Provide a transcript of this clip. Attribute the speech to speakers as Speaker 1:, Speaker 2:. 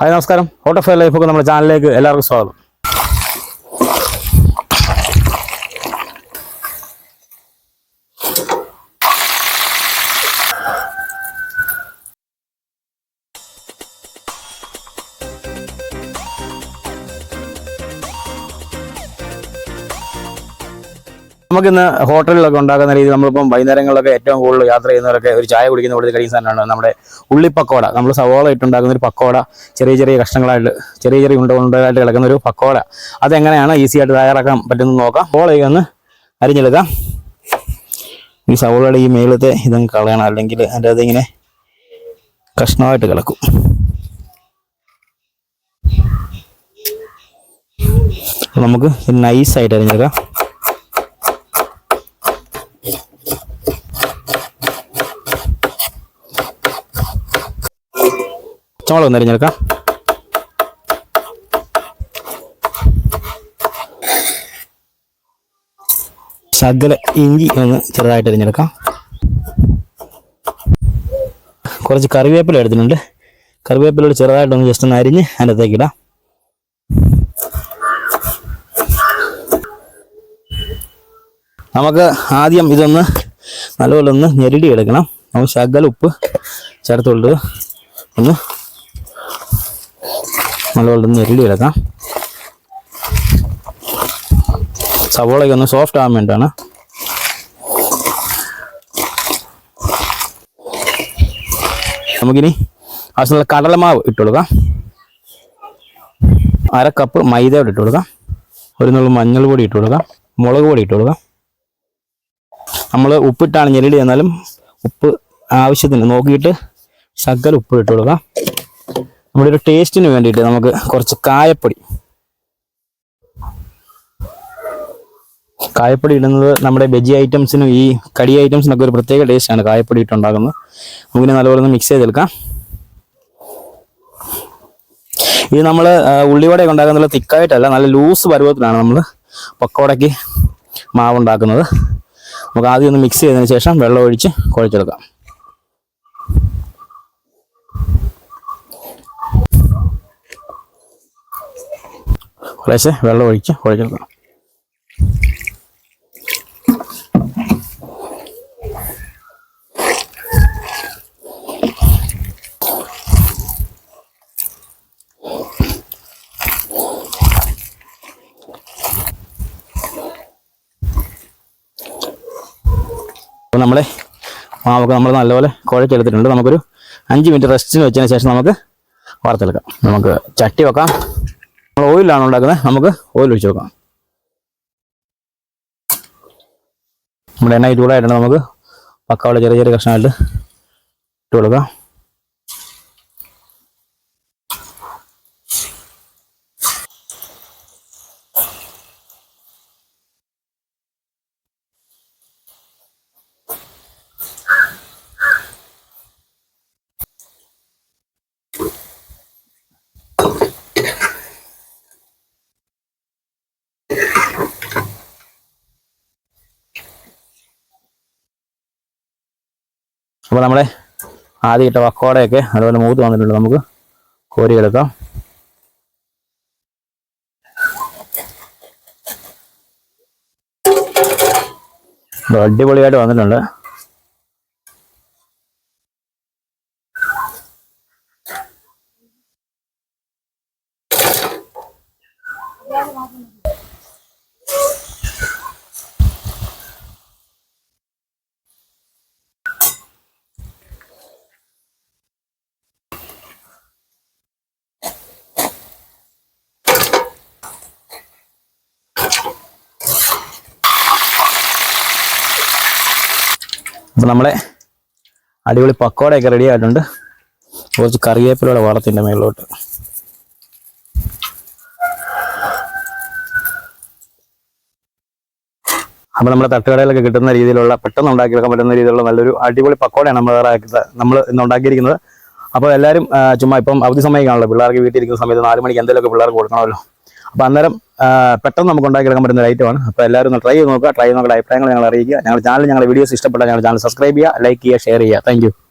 Speaker 1: Hi നമസ്കാരം. Auto fair ലൈഫൊക്കെ നമ്മുടെ ചാനലിലേക്ക് എല്ലാവർക്കും സ്വാഗതം. നമുക്കിന്ന് ഹോട്ടലിലൊക്കെ ഉണ്ടാക്കുന്ന രീതി നമ്മളിപ്പം വൈകുന്നേരങ്ങളിലൊക്കെ ഏറ്റവും കൂടുതൽ യാത്ര ചെയ്യുന്നവരൊക്കെ ഒരു ചായ കുടിക്കുന്ന കൂടുതൽ കഴിക്കുന്ന സാധനമാണ് നമ്മുടെ ഉള്ളി പക്കോട. നമ്മൾ സവോള ഇട്ടുണ്ടാക്കുന്ന ഒരു പക്കോട ചെറിയ ചെറിയ കഷ്ണങ്ങളായിട്ട് ചെറിയ ചെറിയ ഉണ്ട ഉണ്ടകളായിട്ട് കിടക്കുന്ന ഒരു പക്കോട. അതെങ്ങനെയാണ് ഈസി ആയിട്ട് തയ്യാറാക്കാൻ പറ്റുന്നത് നോക്കാം. സവോളയൊക്കെ ഒന്ന് അരിഞ്ഞെടുക്കാം. ഈ സവോളയുടെ ഈ മേളത്തെ ഇതങ്ങ് കളയണം. അല്ലെങ്കിൽ അതിന്റെ അതിങ്ങനെ കഷ്ണമായിട്ട് കിടക്കും. നമുക്ക് നൈസായിട്ട് അരിഞ്ഞെടുക്കാം. പച്ചമുളക് ഒന്ന് അരിഞ്ഞെടുക്കാം. ശകല ഇഞ്ചി ഒന്ന് ചെറുതായിട്ട് അരിഞ്ഞെടുക്കാം. കുറച്ച് കറിവേപ്പില എടുത്തിട്ടുണ്ട്. കറിവേപ്പില ചെറുതായിട്ടൊന്ന് ജസ്റ്റ് ഒന്ന് അരിഞ്ഞ് അതിനകത്തേക്ക് ഇടാം. നമുക്ക് ആദ്യം ഇതൊന്ന് നല്ലപോലെ ഒന്ന് ഞെരടി എടുക്കണം. നമുക്ക് ശകല ഉപ്പ് ചേർത്തുകൊണ്ട് ഒന്ന് നല്ലപോലെ ഒന്ന് എടുക്കാം സവോളയൊക്കെ ഒന്ന് സോഫ്റ്റ് ആകാൻ വേണ്ടിയാണ്. നമുക്കിനി ആവശ്യമുള്ള കടലമാവ് ഇട്ട് കൊടുക്കാം. അര കപ്പ് മൈദ ഇവിടെ ഇട്ട് കൊടുക്കാം. ഒരു നുള്ളു മഞ്ഞൾ പൊടി ഇട്ട് കൊടുക്കാം. മുളക് പൊടി ഇട്ട് കൊടുക്കാം. നമ്മൾ ഉപ്പിട്ടാണ് ഞെരടി എന്നാലും ഉപ്പ് ആവശ്യത്തിന് നോക്കിയിട്ട് ശകല ഉപ്പ് ഇട്ട് കൊടുക്കാം. നമ്മുടെ ഒരു ടേസ്റ്റിന് വേണ്ടിയിട്ട് നമുക്ക് കുറച്ച് കായപ്പൊടി. കായപ്പൊടി ഇടുന്നത് നമ്മുടെ വെജി ഐറ്റംസിനും ഈ കടി ഐറ്റംസിനൊക്കെ ഒരു പ്രത്യേക ടേസ്റ്റാണ് കായപ്പൊടി ഇട്ടുണ്ടാക്കുന്നത്. നമുക്കിനി നല്ലപോലെ ഒന്ന് മിക്സ് ചെയ്തെടുക്കാം. ഇത് നമ്മൾ ഉള്ളിവടയൊക്കെ ഉണ്ടാക്കുന്നത് തിക്കായിട്ടല്ല നല്ല ലൂസ് പരുവത്തിലാണ് നമ്മൾ പക്കോടയ്ക്ക് മാവുണ്ടാക്കുന്നത്. നമുക്ക് ആദ്യം ഒന്ന് മിക്സ് ചെയ്തതിന് ശേഷം വെള്ളം ഒഴിച്ച് കുഴച്ചെടുക്കാം. കുറേശ്ശെ വെള്ളം ഒഴിച്ച് കുഴച്ചെടുക്കാം അപ്പോൾ നമ്മളെ മാവൊക്കെ നമ്മൾ നല്ലപോലെ കുഴച്ചെടുത്തിട്ടുണ്ട്. നമുക്കൊരു അഞ്ച് മിനിറ്റ് റെസ്റ്റിന് വെച്ചതിന് ശേഷം നമുക്ക് വറുത്തെടുക്കാം. നമുക്ക് ചട്ടി വെക്കാം. നമ്മൾ ഓയിലാണ് ഉണ്ടാക്കുന്നത്? നമുക്ക് ഓയിൽ ഒഴിച്ച് വെക്കാം നമ്മുടെ എണ്ണ ചൂടായിട്ടുണ്ട് നമുക്ക് പക്കാവിടെ ചെറിയ ചെറിയ കഷ്ണമായിട്ട് ഇട്ട് കൊടുക്കാം. അപ്പോൾ നമ്മുടെ ആദ്യം ഇട്ട വക്കോടയൊക്കെ അതുപോലെ മൂത്ത് വന്നിട്ടുണ്ട്. നമുക്ക് കോരിയെടുക്കാം. അടിപൊളിയായിട്ട് വന്നിട്ടുണ്ട്. അപ്പം നമ്മളെ അടിപൊളി പക്കോടയൊക്കെ റെഡി ആയിട്ടുണ്ട്. കുറച്ച് കറിവേപ്പിലൂടെ വളത്തിന്റെ മേളിലോട്ട്. അപ്പോൾ നമ്മുടെ തട്ടുകടയിലൊക്കെ കിട്ടുന്ന രീതിയിലുള്ള പെട്ടെന്ന് ഉണ്ടാക്കിയെടുക്കാൻ പറ്റുന്ന രീതിയിലുള്ള നല്ലൊരു അടിപൊളി പക്കോടയാണ് നമ്മൾ നമ്മൾ ഇന്ന് ഉണ്ടാക്കിയിരിക്കുന്നത്. അപ്പോൾ എല്ലാവരും ചുമ്മാ ഇപ്പം അവധി സമയമൊക്കെയാണല്ലോ പിള്ളേർക്ക് വീട്ടിലിരിക്കുന്ന സമയത്ത് നാല് മണിക്ക് എന്തെങ്കിലുമൊക്കെ പിള്ളേർക്ക് കൊടുക്കണമല്ലോ. അപ്പോൾ അന്നേരം പെട്ടെന്ന് നമുക്ക് ഉണ്ടാക്കിയെടുക്കാൻ പറ്റുന്ന ഒരു ഐറ്റമാണ് അപ്പോൾ എല്ലാവരും ഒന്ന് ട്രൈ ചെയ്ത് നോക്കുക. ട്രൈ നോക്കുക അഭിപ്രായങ്ങൾ ഞങ്ങൾ അറിയിക്കുക. ഞങ്ങളുടെ ചാനൽ ഞങ്ങളുടെ വീഡിയോസ് ഇഷ്ടപ്പെട്ടാൽ ഞങ്ങളുടെ ചാനൽ സബ്സ്ക്രൈബ് ചെയ്യുക ലൈക്ക് ചെയ്യുക ഷെയർ ചെയ്യുക. താങ്ക്